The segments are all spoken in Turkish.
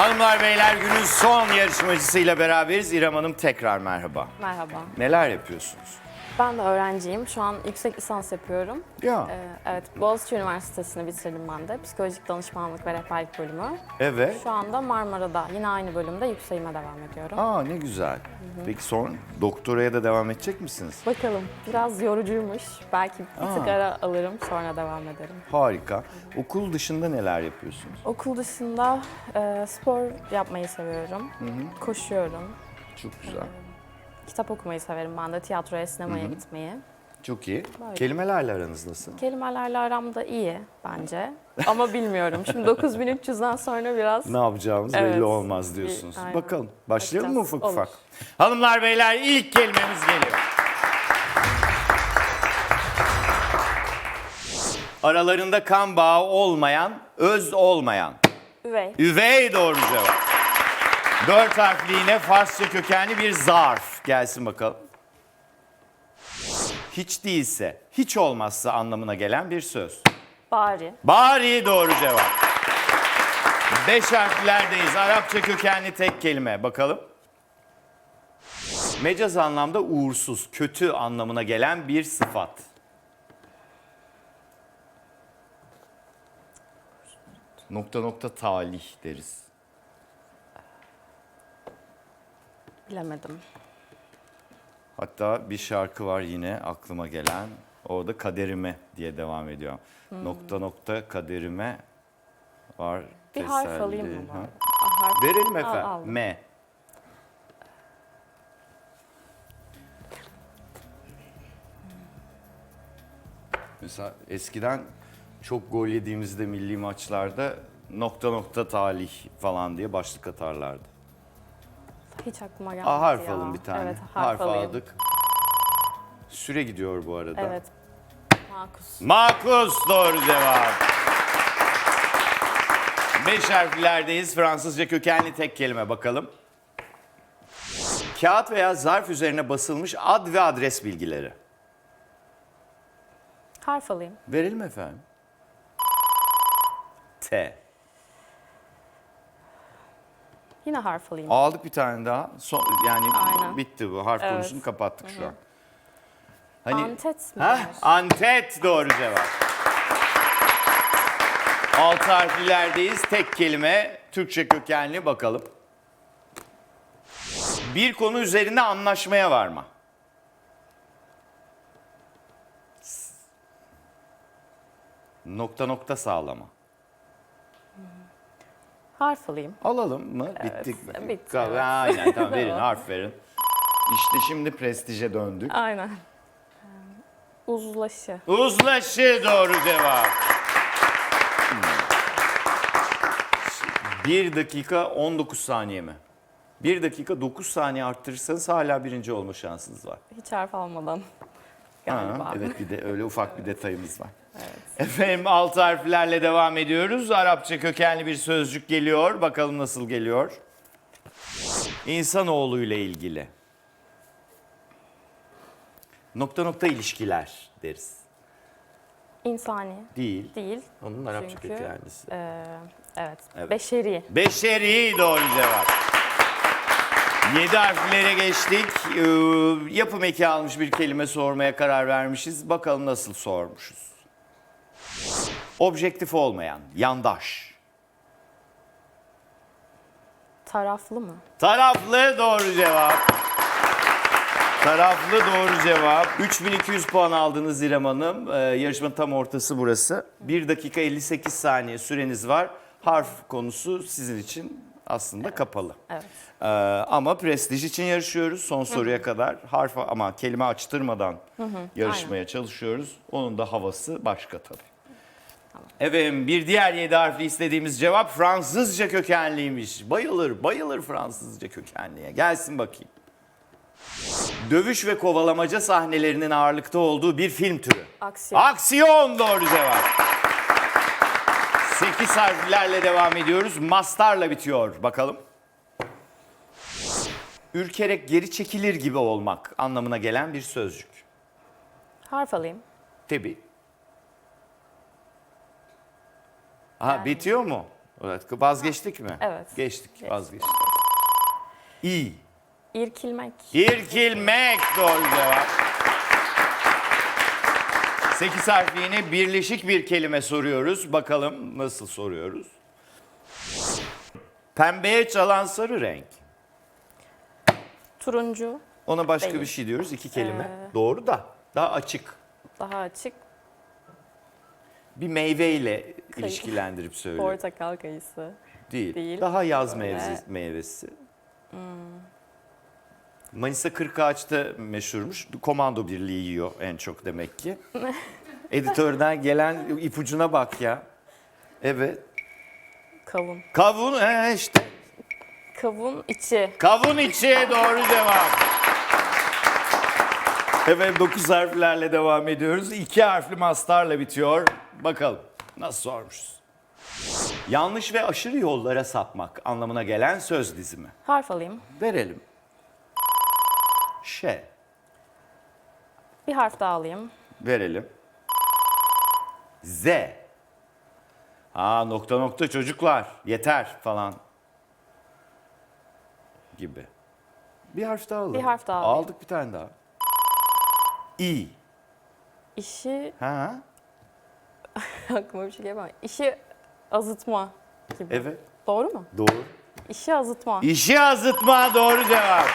Hanımlar beyler günün son yarışmacısıyla beraberiz. İrem Hanım tekrar merhaba. Merhaba. Neler yapıyorsunuz? Ben de öğrenciyim. Şu an yüksek lisans yapıyorum. Ya Ee, evet, Boğaziçi Üniversitesi'ni bitirdim ben de. Psikolojik danışmanlık ve rehberlik bölümü. evet. Şu anda Marmara'da yine aynı bölümde yükseğime devam ediyorum. Aa ne güzel. Peki sonra doktoraya da devam edecek misiniz? Bakalım biraz yorucuymuş. Belki bir tık Aa. ara alırım sonra devam ederim. Harika. Okul dışında neler yapıyorsunuz? Okul dışında e, spor yapmayı seviyorum. Koşuyorum. Çok güzel. Kitap okumayı severim ben de. Tiyatroya, sinemaya gitmeyi. Çok iyi. Böyle. Kelimelerle aranız nasıl? Kelimelerle aram da iyi bence. Ama bilmiyorum. Şimdi 9300'den sonra biraz Ne yapacağımız Evet. belli olmaz diyorsunuz. Bir- aynen. Bakalım. Başlayalım mı Bakacağız. ufak Olur. ufak? Hanımlar beyler ilk kelimemiz geliyor. Aralarında kan bağı olmayan, öz olmayan. üvey. Üvey doğru cevap. Dört harfli yine Farsça kökenli bir zarf. Gelsin bakalım. Hiç değilse, hiç olmazsa anlamına gelen bir söz. Bari. Bari doğru cevap. Beş harflerdeyiz. Arapça kökenli tek kelime. Bakalım. Mecaz anlamda uğursuz, kötü anlamına gelen bir sıfat. Nokta nokta talih deriz. Bilemedim. Hatta bir şarkı var yine aklıma gelen. O da kaderime diye devam ediyor. Nokta nokta kaderime var. Bir harf teselli. alayım mı? Ha. bari? Ah, harf. Verelim Al, efendim. aldım. M. Mesela eskiden çok gol yediğimizde milli maçlarda nokta nokta talih falan diye başlık atarlardı. Hiç aklıma gelmedi Aa, harf ya. alın bir tane. Evet, harf, alayım. aldık. Süre gidiyor bu arada. Evet. Makus. Makus doğru cevap. Beş harflerdeyiz. Fransızca kökenli tek kelime bakalım. Kağıt veya zarf üzerine basılmış ad ve adres bilgileri. Harf alayım. Verelim efendim. T. Yine harf alayım. Aldık bir tane daha. Son, yani Aynen. bitti bu. Harf Evet. konusunu kapattık şu an. Hani Antet mi? Antet doğru cevap. Altı harflilerdeyiz. Tek kelime Türkçe kökenli bakalım. Bir konu üzerinde anlaşmaya varma. Nokta nokta sağlama. Harf alayım. Alalım mı? Bittik mi? bitti, Ka- evet. Aynen tamam verin harf verin. İşte şimdi prestije döndük. Aynen. Uzlaşı. Uzlaşı doğru cevap. 1 dakika 19 saniye mi? 1 dakika 9 saniye arttırırsanız hala birinci olma şansınız var. Hiç harf almadan. Ha, Galiba. evet bir de öyle ufak bir detayımız var. Efendim alt harflerle devam ediyoruz. Arapça kökenli bir sözcük geliyor. Bakalım nasıl geliyor. İnsanoğlu ile ilgili. Nokta nokta ilişkiler deriz. İnsani. Değil. Değil. Onun Arapça Çünkü, kökenlisi. Ee, evet. Evet. Beşeri. Beşeri doğru cevap. Yedi harflere geçtik. Ee, yapım eki almış bir kelime sormaya karar vermişiz. Bakalım nasıl sormuşuz. Objektif olmayan, yandaş. Taraflı mı? Taraflı doğru cevap. Taraflı doğru cevap. 3200 puan aldınız İrem Hanım. Ee, yarışmanın tam ortası burası. 1 dakika 58 saniye süreniz var. Harf konusu sizin için aslında kapalı. Evet. Ee, ama prestij için yarışıyoruz son soruya kadar. Harf ama kelime açtırmadan yarışmaya çalışıyoruz. Onun da havası başka tabii. Efendim bir diğer yedi harfli istediğimiz cevap Fransızca kökenliymiş. Bayılır, bayılır Fransızca kökenliye. Gelsin bakayım. Dövüş ve kovalamaca sahnelerinin ağırlıkta olduğu bir film türü. Aksiyon. Aksiyon doğru cevap. 8 harflerle devam ediyoruz. Mastarla bitiyor. Bakalım. Ürkerek geri çekilir gibi olmak anlamına gelen bir sözcük. Harf alayım. Tabii. Aha bitiyor mu? Evet, Vazgeçtik mi? Evet. Geçtik, Geçtik. vazgeçtik. İ. İrkilmek. İrkilmek doğru cevap. 8 harfli yine birleşik bir kelime soruyoruz. Bakalım nasıl soruyoruz. Pembeye çalan sarı renk. Turuncu. Ona başka Değil. bir şey diyoruz. iki kelime. Ee, Doğru da daha açık. Daha açık. Bir meyveyle ilişkilendirip söyle. Portakal kayısı. Değil. değil. Daha yaz mevzi, meyvesi. Manisa Kırkağaç'ta meşhurmuş. Komando birliği yiyor en çok demek ki. Editörden gelen ipucuna bak ya. Evet. Kavun. Kavun he işte. Kavun içi. Kavun içi doğru cevap. Evet 9 harflerle devam ediyoruz. 2 harfli mastarla bitiyor. Bakalım nasıl sormuşuz. Yanlış ve aşırı yollara sapmak anlamına gelen söz dizimi. Harf alayım. Verelim. Şe. Bir harf daha alayım. Verelim. Z. Aa nokta nokta çocuklar yeter falan. Gibi. Bir harf daha alalım. Bir harf daha alayım. Aldık bir tane daha. İ. İşi Ha? aklıma bir şey gelmiyor. İşi azıtma gibi. Evet. Doğru mu? Doğru. İşi azıtma. İşi azıtma doğru cevap.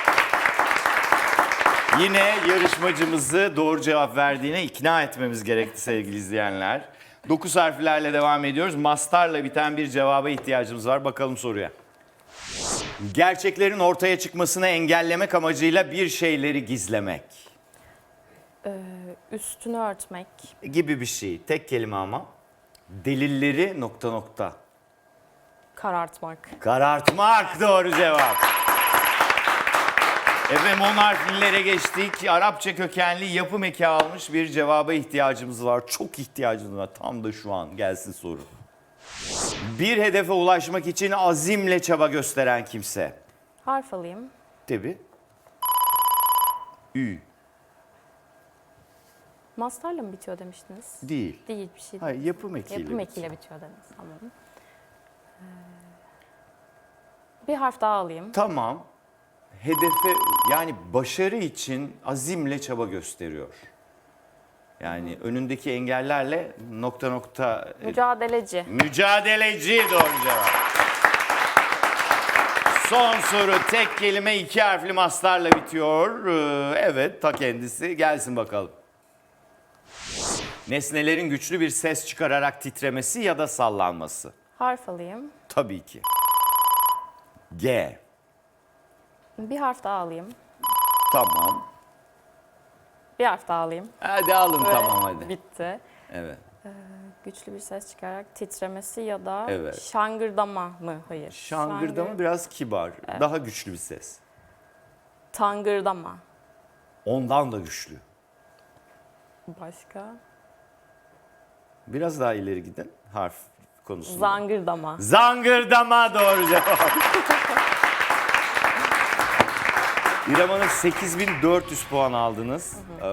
Yine yarışmacımızı doğru cevap verdiğine ikna etmemiz gerekti sevgili izleyenler. 9 harflerle devam ediyoruz. Mastarla biten bir cevaba ihtiyacımız var. Bakalım soruya. Gerçeklerin ortaya çıkmasını engellemek amacıyla bir şeyleri gizlemek Ee, üstünü örtmek. gibi bir şey. Tek kelime ama. Delilleri nokta nokta. Karartmak. Karartmak doğru cevap. Efendim 10 harflilere geçtik. Arapça kökenli yapım eki almış bir cevaba ihtiyacımız var. Çok ihtiyacımız var. Tam da şu an gelsin soru. Bir hedefe ulaşmak için azimle çaba gösteren kimse. Harf alayım. Tabi. Ü. Mastarla mı bitiyor demiştiniz? Değil. Değil bir şey. Hayır yapım ekiyle. Yapım ekiyle bitiyor dediniz. Anladım. Ee, bir harf daha alayım. Tamam. Hedefe yani başarı için azimle çaba gösteriyor. Yani önündeki engellerle nokta nokta e, Mücadeleci. mücadeleci doğru cevap. Son soru tek kelime iki harfli maslarla bitiyor. Ee, Evet ta kendisi gelsin bakalım. Nesnelerin güçlü bir ses çıkararak titremesi ya da sallanması. Harf alayım. Tabii ki. G. Bir harf daha alayım. Tamam. Bir harf daha alayım. Hadi alın Ve tamam hadi. Bitti. Evet. Güçlü bir ses çıkararak titremesi ya da Evet. şangırdama mı? Hayır. Şangırdama Şangır- biraz kibar. Daha güçlü bir ses. Tangırdama. Ondan da güçlü. Başka? Biraz daha ileri gidin harf konusunda. Zangırdama. Zangırdama doğru cevap. İrem Hanım 8400 puan aldınız. Ee,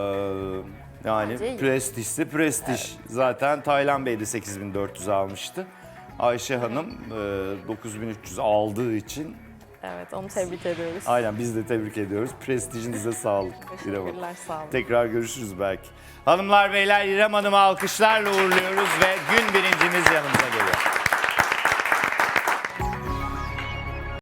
yani Bence iyi. prestijse prestij. Zaten Taylan Bey de 8400 almıştı. Ayşe Hanım e, 9300 aldığı için Evet onu tebrik ediyoruz. aynen biz de tebrik ediyoruz. Prestijinize sağlık İrem Hanım. Teşekkürler sağ olun. Tekrar görüşürüz belki. Hanımlar beyler İrem Hanım'ı alkışlarla uğurluyoruz ve gün birincimiz yanımıza geliyor.